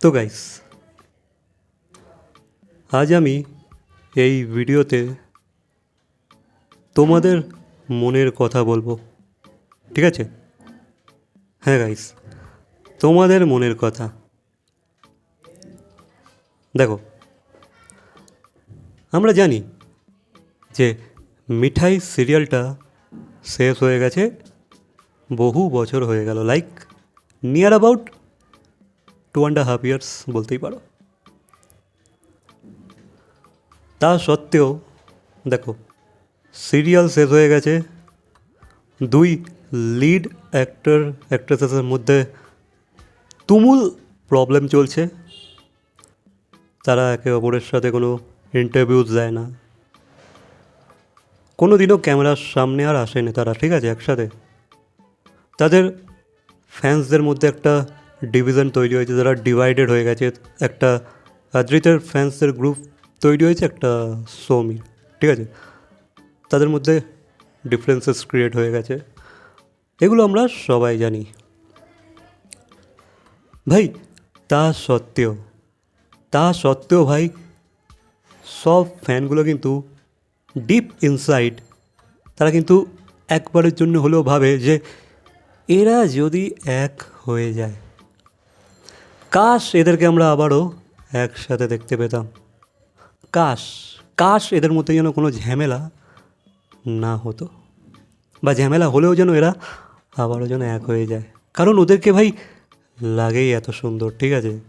তো গাইস আজ আমি এই ভিডিওতে তোমাদের মনের কথা বলব, ঠিক আছে? হ্যাঁ গাইস তোমাদের মনের কথা। দেখো, আমরা জানি যে মিঠাই সিরিয়ালটা শেষ হয়ে গেছে, বহু বছর হয়ে গেল like near about two and half years বলতেই পারো। তা সত্ত্বেও, দেখো সিরিয়াল শেষ হয়ে গেছে। দুই লিড অ্যাক্টর অ্যাক্ট্রেসেসের মধ্যে তুমুল প্রবলেম চলছে। তারা একে অপরের সাথে কোনো ইন্টারভিউজ দেয় না। কোনো দিনও ক্যামেরার সামনে আর আসেনি তারা, ঠিক আছে, একসাথে। তাদের ফ্যান্সদের মধ্যে একটা ডিভিশন তৈরি হয়েছে, যারা ডিভাইডেড হয়ে গেছে। একটা আদ্রিতের ফ্যান্সের গ্রুপ তৈরি হয়েছে, একটা সৌমির ঠিক আছে? তাদের মধ্যে ডিফারেন্সেস ক্রিয়েট হয়ে গেছে। এগুলো আমরা সবাই জানি। ভাই, তা সত্ত্বেও তা সত্ত্বেও ভাই, সব ফ্যানগুলো কিন্তু ডিপ ইনসাইড তারা কিন্তু একবারের জন্য হলেও ভাবে যে, এরা যদি এক হয়ে যায় কাশ এদেরকে আমরা আবারও একসাথে দেখতে পেতাম। কাশ কাশ এদের মধ্যে যেন কোনো ঝামেলা না হতো বা ঝামেলা হলেও যেন এরা আবারও যেন এক হয়ে যায়। কারণ ওদেরকে ভাই লাগেই এত সুন্দর, ঠিক আছে?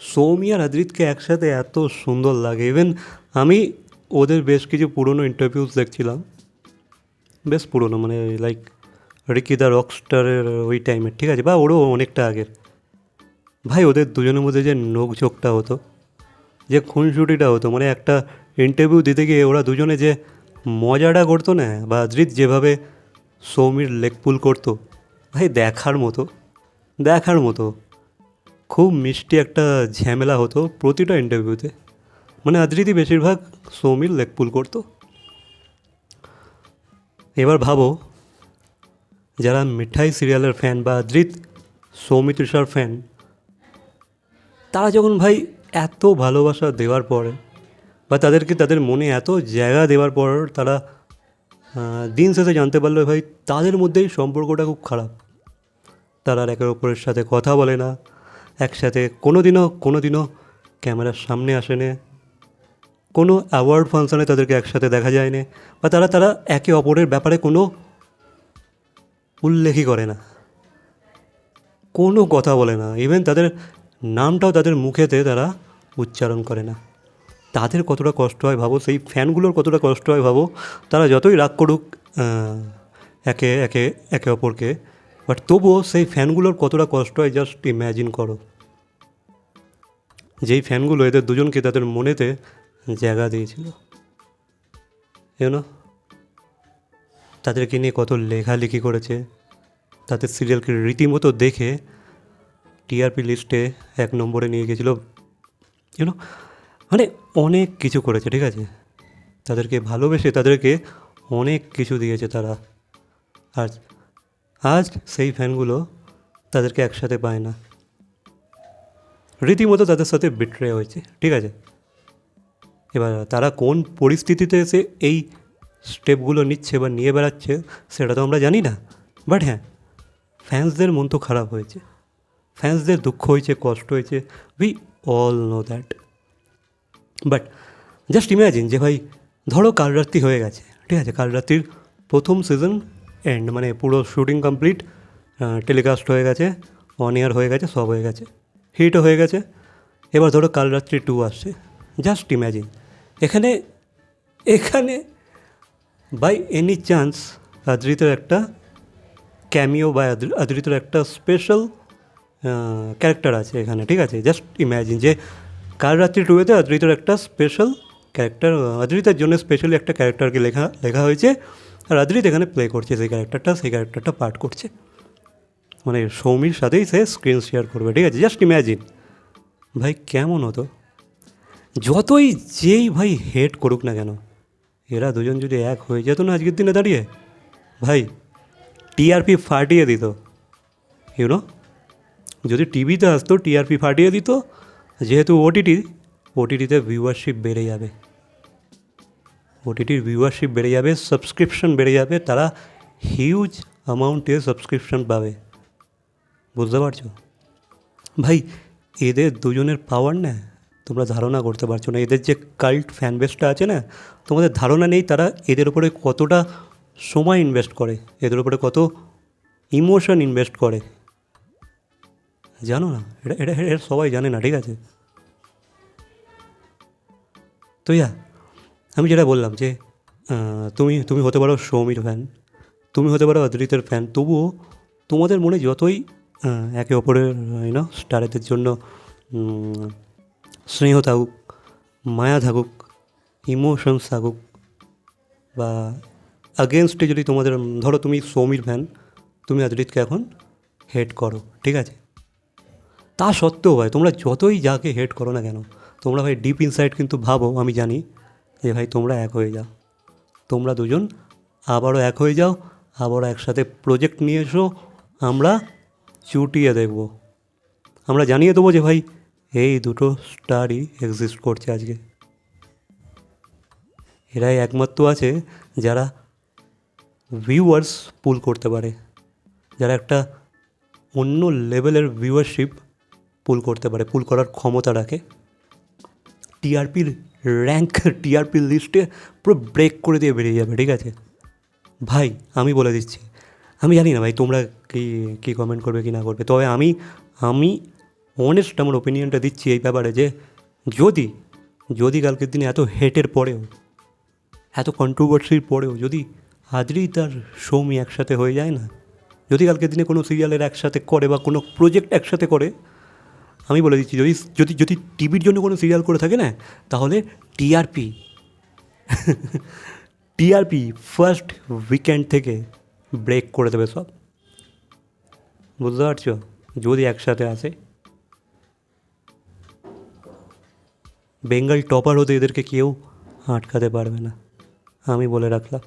সৌমি আর আদ্রিতকে একসাথে এত সুন্দর লাগে। ইভেন আমি ওদের বেশ কিছু পুরনো ইন্টারভিউস দেখছিলাম। বেশ পুরনো মানে লাইক রিকি দ্য রকস্টারের ওই টাইমের ঠিক আছে? বা ওরও অনেকটা আগের। ভাই, ওদের দুজনের মধ্যে যে নোকঝোঁকটা হতো, যে খুনসুটিটা হতো মানে একটা ইন্টারভিউ দিতে গিয়ে ওরা দুজনে যে মজাটা করতো না, বা আদ্রিত যেভাবে সৌমির লেগ পুল করতো, ভাই, দেখার মতো দেখার মতো, খুব মিষ্টি একটা ঝামেলা হতো প্রতিটা ইন্টারভিউতে মানে আদ্রিতই বেশিরভাগ সৌমির লেগ পুল করতো। এবার ভাবো, যারা মিঠাই সিরিয়ালের ফ্যান বা আদ্রিত সৌমিত্রিষার ফ্যান তারা যখন ভাই এত ভালোবাসা দেওয়ার পরে বা তাদেরকে তাদের মনে এত জায়গা দেওয়ার পর তারা দিন শেষে জানতে পারল ভাই তাদের মধ্যেই সম্পর্কটা খুব খারাপ। তারা একে অপরের সাথে কথা বলে না, একসাথে কোনো দিনও কোনো দিনও ক্যামেরার সামনে আসেনি কোনো অ্যাওয়ার্ড ফাংশনে তাদেরকে একসাথে দেখা যায়নি বা তারা তারা একে অপরের ব্যাপারে কোনো উল্লেখই করে না, কোনো কথা বলে না। ইভেন তাদের নামটাও তাদের মুখেতে তারা উচ্চারণ করে না। তাদের কতটা কষ্ট হয় ভাবো, সেই ফ্যানগুলোর কতটা কষ্ট হয় ভাবো, তারা যতই রাগ করুক একে একে একে অপরকে বাট তবুও সেই ফ্যানগুলোর কতটা কষ্ট হয় জাস্ট ইম্যাজিন করো। যেই ফ্যানগুলো এদের দুজনকে তাদের মনেতে জায়গা দিয়েছিল। ইউনো তাদেরকে নিয়ে কত লেখালেখি করেছে। তাদের সিরিয়ালকে রীতিমতো দেখে টিআরপি লিস্টে এক নম্বরে নিয়ে গেছিল ইউনো মানে অনেক কিছু করেছে, ঠিক আছে? তাদেরকে ভালোবেসে তাদেরকে অনেক কিছু দিয়েছে তারা। আজ আজ সেই ফ্যানগুলো তাদেরকে একসাথে পায় না। রীতিমতো তাদের সাথে বিট্রে হয়েছে, ঠিক আছে? এবার তারা কোন পরিস্থিতিতে এসে এই স্টেপগুলো নিচ্ছে বা নিয়ে বেড়াচ্ছে, সেটা তো আমরা জানি না। বাট হ্যাঁ ফ্যান্সদের মন তো খারাপ হয়েছে। ফ্যান্সদের দুঃখ হয়েছে, কষ্ট হয়েছে we all know that but just imagine যে ভাই, ধরো কাল রাত্রি হয়ে গেছে, ঠিক আছে? কাল রাত্রির প্রথম সিজন এন্ড মানে পুরো শুটিং কমপ্লিট টেলিকাস্ট হয়ে গেছে অন ইয়ার হয়ে গেছে, সব হয়ে গেছে হিটও হয়ে গেছে। এবার ধরো কাল রাত্রি টু আসছে। জাস্ট ইম্যাজিন এখানে এখানে বাই এনি চান্স আদ্রিতের একটা ক্যামিও বা আদ্রিতের একটা স্পেশাল ক্যারেক্টার আছে এখানে, ঠিক আছে? জাস্ট ইম্যাজিন যে কাল রাত্রি টুয়েতে আদ্রিতের একটা স্পেশাল ক্যারেক্টার আদ্রিতের জন্য স্পেশালি একটা ক্যারেক্টারকে লেখা লেখা হয়েছে। আর আদ্রিত এখানে প্লে করছে সেই ক্যারেক্টারটা সেই ক্যারেক্টারটা পাঠ করছে। মানে সৌমির সাথেই সে স্ক্রিন শেয়ার করবে, ঠিক আছে? জাস্ট ইম্যাজিন ভাই, কেমন হতো? যতই যেই ভাই হেট করুক না কেন, এরা দুজন যদি এক হয়ে যেত না আজকের দিনে দাঁড়িয়ে, ভাই টিআরপি ফাটিয়ে দিত। ইউনো যদি টিভিতে আসতো, টিআরপি ফাটিয়ে দিত, যেহেতু ওটিটি ওটিটিতে ভিউয়ারশিপ বেড়ে যাবে। ওটিটির ভিউয়ারশিপ বেড়ে যাবে সাবস্ক্রিপশন বেড়ে যাবে, তারা হিউজ অ্যামাউন্টে সাবস্ক্রিপশন পাবে। বুঝতে পারছ? ভাই, এদের দুজনের পাওয়ার না, তোমরা ধারণা করতে পারছ না। এদের যে কাল্ট ফ্যান বেসটা আছে না, তোমাদের ধারণা নেই তারা এদের উপরে কতটা সময় ইনভেস্ট করে, এদের উপরে কত ইমোশন ইনভেস্ট করে। জানো না? এটা এটা এটা সবাই জানে না, ঠিক আছে? তো ইয়া, আমি যেটা বললাম যে তুমি তুমি হতে পারো সৌমির ফ্যান তুমি হতে পারো অদ্রিতের ফ্যান তবুও তোমাদের মনে যতই একে অপরের ইউনো স্টারেদের জন্য স্নেহ থাকুক, মায়া থাকুক ইমোশনস থাকুক, বা আগেনস্টে যদি তোমাদের, ধরো তুমি সৌমির ফ্যান তুমি অদ্রিতকে এখন হেড করো, ঠিক আছে? তা সত্ত্বেও ভাই, তোমরা যতই যাকে হেড করো না কেন, তোমরা ভাই ডিপ ইনসাইড কিন্তু ভাবো, আমি জানি যে ভাই তোমরা এক হয়ে যাও। তোমরা দুজন আবারও এক হয়ে যাও, আবারও একসাথে প্রজেক্ট নিয়ে এসো, আমরা চুটিয়ে দেখব। আমরা জানিয়ে দেবো যে ভাই, এই দুটো স্টারই এক্সিস্ট করছে আজকে। এরাই একমাত্র আছে যারা ভিউয়ার্স পুল করতে পারে, যারা একটা অন্য লেভেলের ভিউয়ারশিপ পুল করতে পারে পুল করার ক্ষমতা রাখে। টিআরপির র্যাঙ্ক টিআরপির লিস্টে পুরো ব্রেক করে দিয়ে বেরিয়ে যাবে, ঠিক আছে? ভাই, আমি বলে দিচ্ছি, আমি জানি না ভাই তোমরা কি, কী কমেন্ট করবে, কি না করবে, তবে আমি আমি অনেস্ট আমার ওপিনিয়নটা দিচ্ছি এই ব্যাপারে যে, যদি যদি কালকের দিনে এত হেটের পরেও, এত কন্ট্রোভার্সির পরেও যদি আদ্রি তার সৌমি একসাথে হয়ে যায় না, যদি কালকের দিনে কোনো সিরিয়ালের একসাথে করে বা কোনো প্রজেক্ট একসাথে করে আমি বলে দিচ্ছি, যদি যদি যদি টিভির জন্য কোনো সিরিয়াল করে থাকে না, তাহলে টিআরপি টিআরপি ফার্স্ট উইকেন্ড থেকে ব্রেক করে দেবে সব। বুঝতে পারছ? যদি একসাথে আসে। বেঙ্গল টপার হতে এদেরকে কেউ আটকাতে পারবে না। আমি বলে রাখলাম।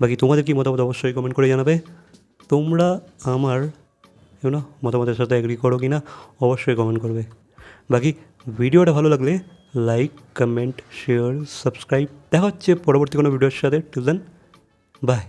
বাকি তোমাদের কি মতামত অবশ্যই কমেন্ট করে জানাবে। তোমরা আমার ইউনো, মতামতের সাথে অ্যাগ্রি করো কি না অবশ্যই কমেন্ট করবে। বাকি ভিডিওটা ভালো লাগলে লাইক কমেন্ট শেয়ার সাবস্ক্রাইব দেখা হচ্ছে পরবর্তী কোনো ভিডিওর সাথে। Till then by